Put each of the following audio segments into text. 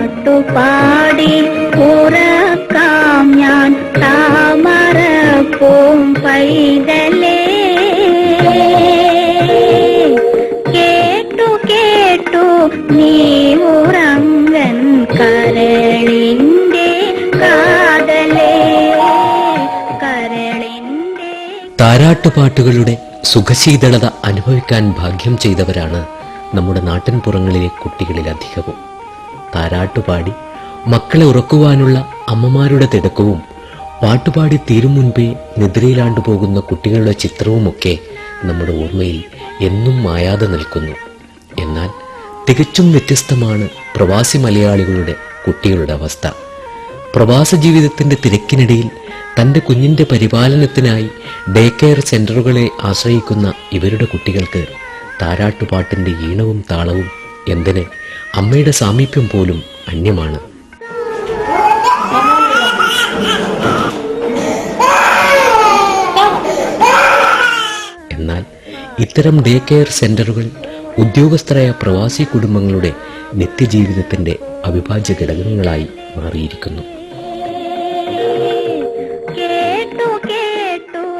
പാട്ടുപാടി ഉറക്കാം ഞാൻ താമര പോം പൈതലേ. കേട്ടു കേട്ടു നീ ഉറങ്ങൻ കരളിന്റെ താരാട്ടുപാട്ടുകളുടെ സുഖശീതളത അനുഭവിക്കാൻ ഭാഗ്യം ചെയ്തവരാണ് നമ്മുടെ നാട്ടിൻപുറങ്ങളിലെ കുട്ടികളിലധികവും. താരാട്ടുപാടി. മക്കളെ ഉറക്കുവാനുള്ള അമ്മമാരുടെ തിടക്കവും പാട്ടുപാടി തീരും മുൻപേ നിദ്രയിലാണ്ടു പോകുന്ന കുട്ടികളുടെ ചിത്രവുമൊക്കെ നമ്മുടെ ഓർമ്മയിൽ എന്നും മായാതെ നിൽക്കുന്നു. എന്നാൽ തികച്ചും വ്യത്യസ്തമാണ് പ്രവാസി മലയാളികളുടെ കുട്ടികളുടെ അവസ്ഥ. പ്രവാസ ജീവിതത്തിന്റെ തിരക്കിനിടയിൽ തന്റെ കുഞ്ഞിന്റെ പരിപാലനത്തിനായി ഡേ കെയർ സെന്ററുകളെ ആശ്രയിക്കുന്ന ഇവരുടെ കുട്ടികൾക്ക് താരാട്ടുപാട്ടിന്റെ ഈണവും താളവും എന്തിന് അമ്മയുടെ സാമീപ്യം പോലും അന്യമാണ്. എന്നാൽ ഇത്തരം ഡേ കെയർ സെന്ററുകൾ ഉദ്യോഗസ്ഥരായ പ്രവാസി കുടുംബങ്ങളുടെ നിത്യജീവിതത്തിന്റെ അവിഭാജ്യ ഘടകങ്ങളായി മാറിയിരിക്കുന്നു. കേട്ടു കേട്ടു.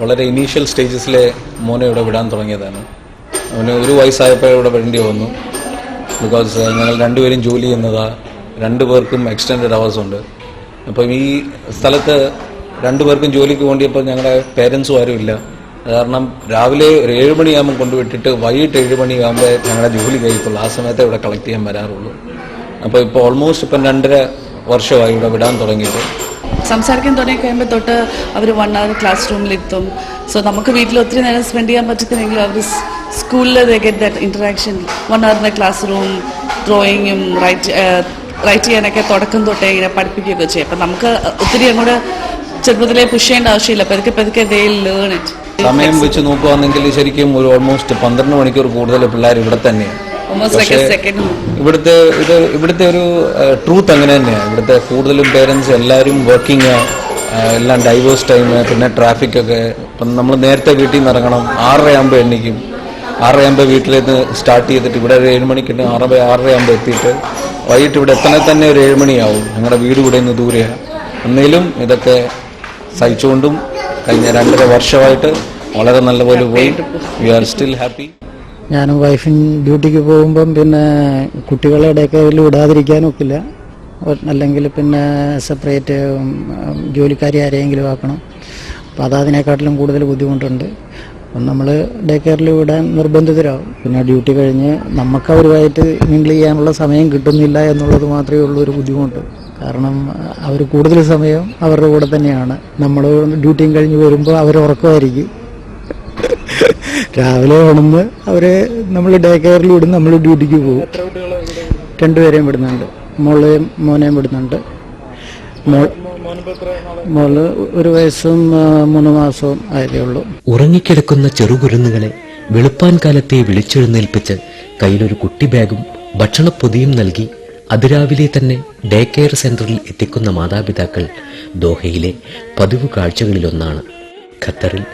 വളരെ ഇനീഷ്യൽ സ്റ്റേജസിലെ മോനെ ഇവിടെ വിടാൻ തുടങ്ങിയതാണ്. അവന് ഒരു വയസ്സായപ്പോൾ ഇവിടെ വിടേണ്ടി വന്നു. ബിക്കോസ് ഞങ്ങൾ രണ്ടുപേരും ജോലി ചെയ്യുന്നതാ. രണ്ടുപേർക്കും എക്സ്റ്റെൻഡഡ് അവേഴ്സ് ഉണ്ട്. അപ്പം ഈ സ്ഥലത്ത് രണ്ടുപേർക്കും ജോലിക്ക് വേണ്ടിയപ്പോൾ ഞങ്ങളുടെ പേരൻസും ആരും ഇല്ല. കാരണം രാവിലെ ഒരു ഏഴ് മണിയാകുമ്പോൾ കൊണ്ടുവിട്ടിട്ട് വൈകിട്ട് ഏഴ് മണിയാകുമ്പോൾ ഞങ്ങളുടെ ജോലി കഴിക്കുള്ളൂ ആ സമയത്തേ ഇവിടെ കളക്ട് ചെയ്യാൻ വരാറുള്ളൂ. അപ്പോൾ ഇപ്പോൾ ഓൾമോസ്റ്റ് ഇപ്പം രണ്ടര വർഷമായി ഇവിടെ വിടാൻ തുടങ്ങിയിട്ട്. സംസാരിക്കാൻ തുടങ്ങി കഴിയുമ്പോൾ തൊട്ട് അവർ വൺ അവർ ക്ലാസ് റൂമിലെത്തും സോ നമുക്ക് വീട്ടിൽ ഒത്തിരി നേരം സ്പെൻഡ് ചെയ്യാൻ പറ്റത്തില്ലെങ്കിൽ അവർ സ്കൂളിൽ ഗെറ്റ് ദാറ്റ് ഇന്ററാക്ഷൻ വൺ അവറിന്റെ ക്ലാസ് റൂം ഡ്രോയിങ്ങും റൈറ്റ് റൈറ്റ് ചെയ്യാനൊക്കെ തുടക്കം തൊട്ടേ ഇങ്ങനെ പഠിപ്പിക്കുകയൊക്കെ ചെയ്യും. അപ്പം നമുക്ക് ഒത്തിരി അങ്ങോട്ട് ചെറുപ്പത്തിലെ പുഷ് ചെയ്യേണ്ട ആവശ്യമില്ല. പതുക്കെ പതുക്കെ ദേ ലേൺ ഇറ്റ് സമയം വെച്ച് നോക്കുകയാണെങ്കിൽ ശരിക്കും ഒരു ഓൾമോസ്റ്റ് പന്ത്രണ്ട് മണിക്കൂർ കൂടുതൽ പിള്ളേർ ഇവിടെ തന്നെയാണ് ഇവിടുത്തെ ഇത് ഇവിടുത്തെ ഒരു ട്രൂത്ത് അങ്ങനെ തന്നെയാണ് ഇവിടുത്തെ കൂടുതലും പേരൻസ് എല്ലാവരും വർക്കിംഗ് എല്ലാം ഡൈവേഴ്സ് ടൈം പിന്നെ ട്രാഫിക് ഒക്കെ. ഇപ്പം നമ്മൾ നേരത്തെ വീട്ടിൽ നിന്ന് ഇറങ്ങണം. ആറരയാകുമ്പോൾ എണ്ണിക്കും ആറരയാകുമ്പോൾ വീട്ടിലേക്ക് സ്റ്റാർട്ട് ചെയ്തിട്ട് ഇവിടെ ഒരു ഏഴ് മണിക്ക് ആറര ആറരയാകുമ്പോൾ എത്തിയിട്ട് വൈകിട്ട് ഇവിടെ എത്തണേ തന്നെ ഒരു ഏഴ് മണിയാവും. ഞങ്ങളുടെ വീട് ഇവിടെ നിന്ന് ദൂരെയാണ് എന്നേലും ഇതൊക്കെ സഹിച്ചുകൊണ്ടും കഴിഞ്ഞ രണ്ടര വർഷമായിട്ട് വളരെ നല്ലപോലെ പോയി. വി ആർ സ്റ്റിൽ ഹാപ്പി ഞാനും വൈഫും ഡ്യൂട്ടിക്ക് പോകുമ്പം പിന്നെ കുട്ടികളെ അതിൽ വിടാതിരിക്കാനൊക്കില്ല. അല്ലെങ്കിൽ പിന്നെ സെപ്പറേറ്റ് ജോലിക്കാരി ആരെയെങ്കിലും ആക്കണം. അപ്പം അത് അതിനെക്കാട്ടിലും കൂടുതൽ ബുദ്ധിമുട്ടുണ്ട്. അപ്പം നമ്മൾ ഡേ കെയറിൽ വിടാൻ നിർബന്ധിതരാകും പിന്നെ ഡ്യൂട്ടി കഴിഞ്ഞ് നമുക്ക് അവരുമായിട്ട് മിങ്കിൾ ചെയ്യാനുള്ള സമയം കിട്ടുന്നില്ല എന്നുള്ളത് മാത്രമേ ഉള്ളൂ ഒരു ബുദ്ധിമുട്ട്. കാരണം അവർ കൂടുതൽ സമയം അവരുടെ കൂടെ തന്നെയാണ്. നമ്മൾ ഡ്യൂട്ടിയും കഴിഞ്ഞ് വരുമ്പോൾ അവർ ഉറക്കമായിരിക്കും. രാവിലെ ഉണന്ന് അവരെ നമ്മൾ ഡേ കെയറിൽ വിടും നമ്മൾ ഡ്യൂട്ടിക്ക് പോകും. രണ്ടുപേരെയും വിടുന്നുണ്ട്. മോളെയും മോനെയും വിടുന്നുണ്ട്. മോൾ മോൾ ഒരു വയസ്സും മൂന്ന് മാസവും ആയതേ ഉള്ളൂ. ഉറങ്ങിക്കിടക്കുന്ന ചെറുകുരുന്നുകളെ വെളുപ്പാൻ കാലത്തെ വിളിച്ചെഴുന്നേൽപ്പിച്ച് കയ്യിലൊരു കുട്ടി ബാഗും ഭക്ഷണപ്പൊതിയും നൽകി അതിരാവിലെ തന്നെ ഡേ കെയർ സെന്ററിൽ എത്തിക്കുന്ന മാതാപിതാക്കൾ ദോഹയിലെ പതിവ് കാഴ്ചകളിലൊന്നാണ് ഖത്തറിൽ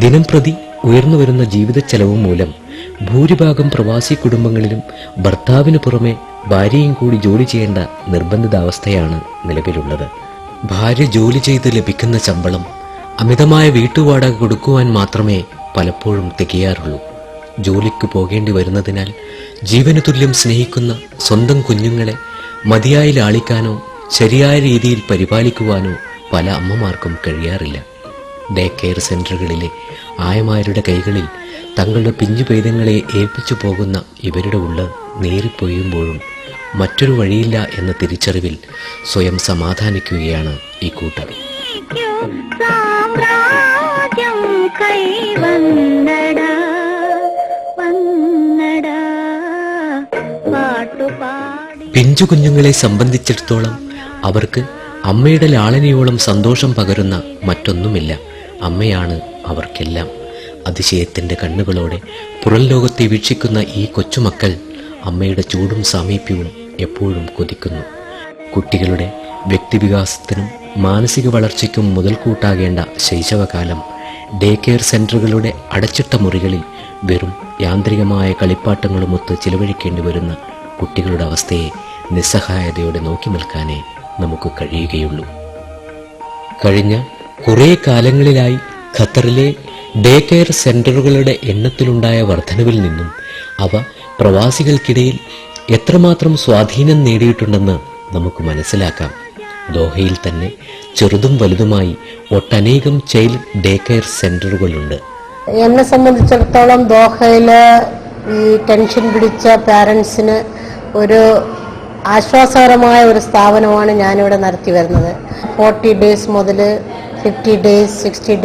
ദിനം പ്രതി ഉയർന്നു വരുന്ന ജീവിത ചെലവ് മൂലം ഭൂരിഭാഗം പ്രവാസി കുടുംബങ്ങളിലും ഭർത്താവിന് പുറമെ ഭാര്യയും കൂടി ജോലി ചെയ്യേണ്ട നിർബന്ധിതാവസ്ഥയാണ് നിലവിലുള്ളത്. ഭാര്യ ജോലി ചെയ്ത് ലഭിക്കുന്ന ശമ്പളം അമിതമായ വീട്ടുവാടക കൊടുക്കുവാൻ മാത്രമേ പലപ്പോഴും തികയാറുള്ളൂ. ജോലിക്ക് പോകേണ്ടി വരുന്നതിനാൽ ജീവന തുല്യം സ്നേഹിക്കുന്ന സ്വന്തം കുഞ്ഞുങ്ങളെ മതിയായി ലാളിക്കാനോ ശരിയായ രീതിയിൽ പരിപാലിക്കുവാനോ പല അമ്മമാർക്കും കഴിയാറില്ല. ഡേ കെയർ സെന്ററുകളിലെ ആയമാരുടെ കൈകളിൽ തങ്ങളുടെ പിഞ്ചു പൈതങ്ങളെ ഏൽപ്പിച്ചു പോകുന്ന ഇവരുടെ ഉള്ള് നേറിപ്പൊയ്യുമ്പോഴും മറ്റൊരു വഴിയില്ല എന്ന തിരിച്ചറിവിൽ സ്വയം സമാധാനിക്കുകയാണ് ഈ കൂട്ടർ. പിഞ്ചു കുഞ്ഞുങ്ങളെ സംബന്ധിച്ചിടത്തോളം അവർക്ക് അമ്മയുടെ ലാളനയോളം സന്തോഷം പകരുന്ന മറ്റൊന്നുമില്ല. അമ്മയാണ് അവർക്കെല്ലാം. അതിശയത്തിന്റെ കണ്ണുകളോടെ പുറം ലോകത്തെ വീക്ഷിക്കുന്ന ഈ കൊച്ചുമക്കൾ അമ്മയുടെ ചൂടും സാമീപ്യവും എപ്പോഴും കൊതിക്കുന്നു. കുട്ടികളുടെ വ്യക്തിവികാസത്തിനും മാനസിക വളർച്ചയ്ക്കും മുതൽക്കൂട്ടാകേണ്ട ശൈശവകാലം ഡേ കെയർ സെന്ററുകളുടെ അടച്ചിട്ട മുറികളിൽ വെറും യാന്ത്രികമായ കളിപ്പാട്ടങ്ങളുമൊത്ത് ചിലവഴിക്കേണ്ടി വരുന്ന കുട്ടികളുടെ അവസ്ഥയെ നിസ്സഹായതയോടെ നോക്കി നിൽക്കാനേ നമുക്ക് കഴിയുകയുള്ളൂ. കഴിഞ്ഞ കുറേ കാലങ്ങളിലായി ഖത്തറിലെ ഡേ കെയർ സെന്ററുകളുടെ എണ്ണത്തിലുണ്ടായ വർധനവിൽ നിന്നും അവ പ്രവാസികൾക്കിടയിൽ എത്രമാത്രം സ്വാധീനം നേടിയിട്ടുണ്ടെന്ന് നമുക്ക് മനസ്സിലാക്കാം. ദോഹയിൽ തന്നെ ചെറുതും വലുതുമായി ഒട്ടനേകം ചൈൽഡ് ഡേ കെയർ സെന്ററുകളുണ്ട് എന്നെ സംബന്ധിച്ചിടത്തോളം ദോഹയിലെ ഈ ടെൻഷൻ പിടിച്ച പാരൻസിന് ഒരു ആശ്വാസകരമായ ഒരു സ്ഥാപനമാണ് ഞാനിവിടെ നടത്തി വരുന്നത്. ഫോർട്ടി ഡേയ്സ് മുതൽ 50 days 60